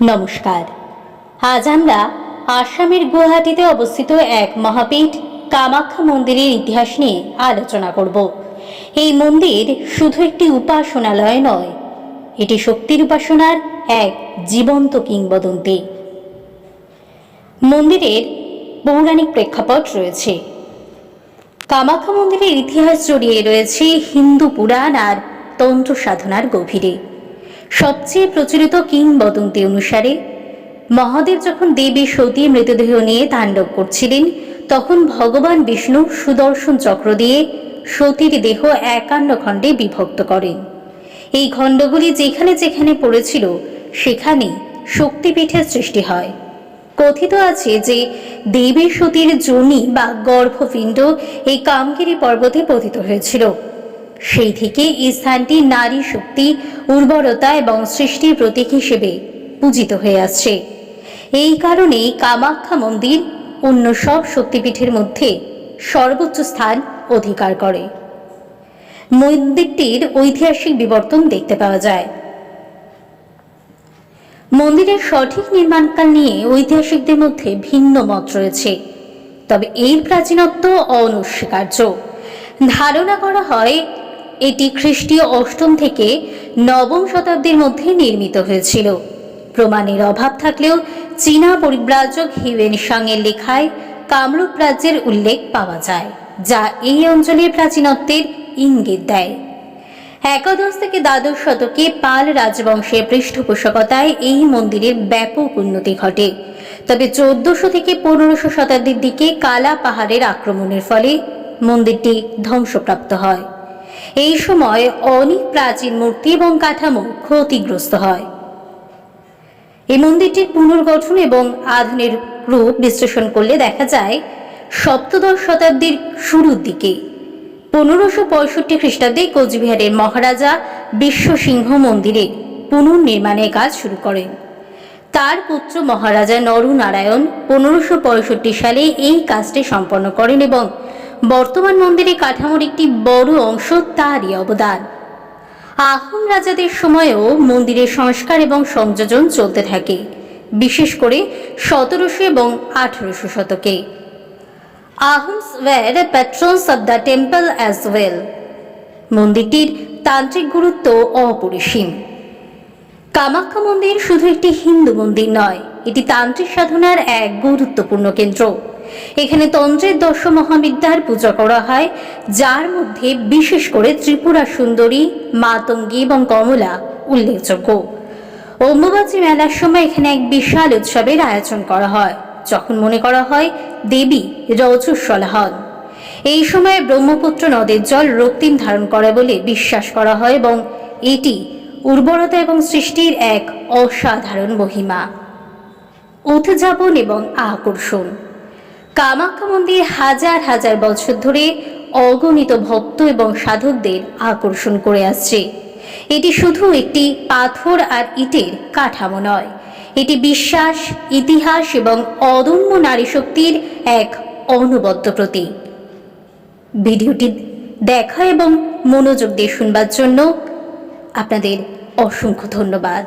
নমস্কার। আজ আমরা আসামের গুয়াহাটিতে অবস্থিত এক মহাপীঠ কামাখ্যা মন্দিরের ইতিহাস নিয়ে আলোচনা করব। এই মন্দির শুধু একটি উপাসনালয় নয়, এটি শক্তির উপাসনার এক জীবন্ত কিংবদন্তি। মন্দিরের পৌরাণিক প্রেক্ষাপট রয়েছে। কামাখ্যা মন্দিরের ইতিহাস জড়িয়ে রয়েছে হিন্দু পুরাণ আর তন্ত্র সাধনার গভীরে। সবচেয়ে প্রচলিত কিংবদন্তি অনুসারে, মহাদেব যখন দেবী সতী মৃতদেহ নিয়ে তাণ্ডব করছিলেন, তখন ভগবান বিষ্ণু সুদর্শন চক্র দিয়ে সতীর দেহ একান্ন খণ্ডে বিভক্ত করেন। এই খণ্ডগুলি যেখানে যেখানে পড়েছিল, সেখানে শক্তিপীঠের সৃষ্টি হয়। কথিত আছে যে দেবী সতীর জনি বা গর্ভপিণ্ড এই কামগিরি পর্বতে পতিত হয়েছিল। সেই থেকে এই স্থানটি নারী শক্তি, উর্বরতা এবং সৃষ্টির প্রতীক হিসেবে পূজিত হয়ে আসছে। এই কারণেই কামাখ্যা মন্দির অন্য সব শক্তিপীঠের মধ্যে সর্বোচ্চ স্থান অধিকার করে। মন্দিরটির ঐতিহাসিক বিবর্তন দেখতে পাওয়া যায়। মন্দিরের সঠিক নির্মাণকাল নিয়ে ঐতিহাসিকদের মধ্যে ভিন্ন মত রয়েছে। তবে এর প্রাচীনত্ব অনস্বীকার্য। ধারণা করা হয় এটি খ্রিস্টীয় অষ্টম থেকে নবম শতাব্দীর মধ্যে নির্মিত হয়েছিল। প্রমাণের অভাব থাকলেও চীনা পরিব্রাজক হিউয়েন সাংয়ের লেখায় কামরূপ রাজ্যের উল্লেখ পাওয়া যায়, যা এই অঞ্চলের প্রাচীনত্বের ইঙ্গিত দেয়। একাদশ থেকে দ্বাদশ শতকে পাল রাজবংশের পৃষ্ঠপোষকতায় এই মন্দিরের ব্যাপক উন্নতি ঘটে। তবে চোদ্দশো থেকে পনেরোশো শতাব্দীর দিকে কালা পাহাড়ের আক্রমণের ফলে মন্দিরটি ধ্বংসপ্রাপ্ত হয়। এই সময় অনেক প্রাচীন মূর্তি এবং কাঠামো ক্ষতিগ্রস্ত হয়। এই মন্দিরটির পুনর্গঠন এবং আধুনিক রূপ বিশ্লেষণ করলে দেখা যায়, সপ্তদশ শতাব্দীর শুরুর দিকে পনেরোশো পঁয়ষট্টি খ্রিস্টাব্দে কোচবিহারের মহারাজা বিশ্বসিংহ মন্দিরে পুনর্নির্মাণের কাজ শুরু করেন। তার পুত্র মহারাজা নরনারায়ণ পনেরোশো পঁয়ষট্টি সালে এই কাজটি সম্পন্ন করেন এবং বর্তমান মন্দিরের কাঠামোর একটি বড় অংশ তারই অবদান। আহোম রাজাদের সময়েও মন্দিরের সংস্কার এবং সংযোজন চলতে থাকে, বিশেষ করে সতেরোশো এবং আঠেরোশো শতকে। Ahoms were patrons of the temple as well. মন্দিরটির তান্ত্রিক গুরুত্ব অপরিসীম। কামাখ্যা মন্দির শুধু একটি হিন্দু মন্দির নয়, এটি তান্ত্রিক সাধনার এক গুরুত্বপূর্ণ কেন্দ্র। এখানে তন্ত্রের দশ মহাবিদ্যার পূজা করা হয়, যার মধ্যে বিশেষ করে ত্রিপুরা সুন্দরী মাতঙ্গী এবং কমলা উল্লেখযোগ্য। অম্বুবাচী মেলার সময় এখানে এক বিশাল উৎসবের আয়োজন করা হয়, যখন মনে করা হয় দেবী রজস্বল হন। এই সময়ে ব্রহ্মপুত্র নদের জল রক্তিম ধারণ করে বলে বিশ্বাস করা হয় এবং এটি উর্বরতা এবং সৃষ্টির এক অসাধারণ মহিমা। উদযাপন এবং আকর্ষণ। কামাখ্যা মন্দির হাজার হাজার বছর ধরে অগণিত ভক্ত এবং সাধকদের আকর্ষণ করে আসছে। এটি শুধু একটি পাথর আর ইটের কাঠামো নয়, এটি বিশ্বাস, ইতিহাস এবং অদম্য নারী শক্তির এক অনবদ্য প্রতীক। ভিডিওটি দেখা এবং মনোযোগ দিয়ে শুনবার জন্য আপনাদের অসংখ্য ধন্যবাদ।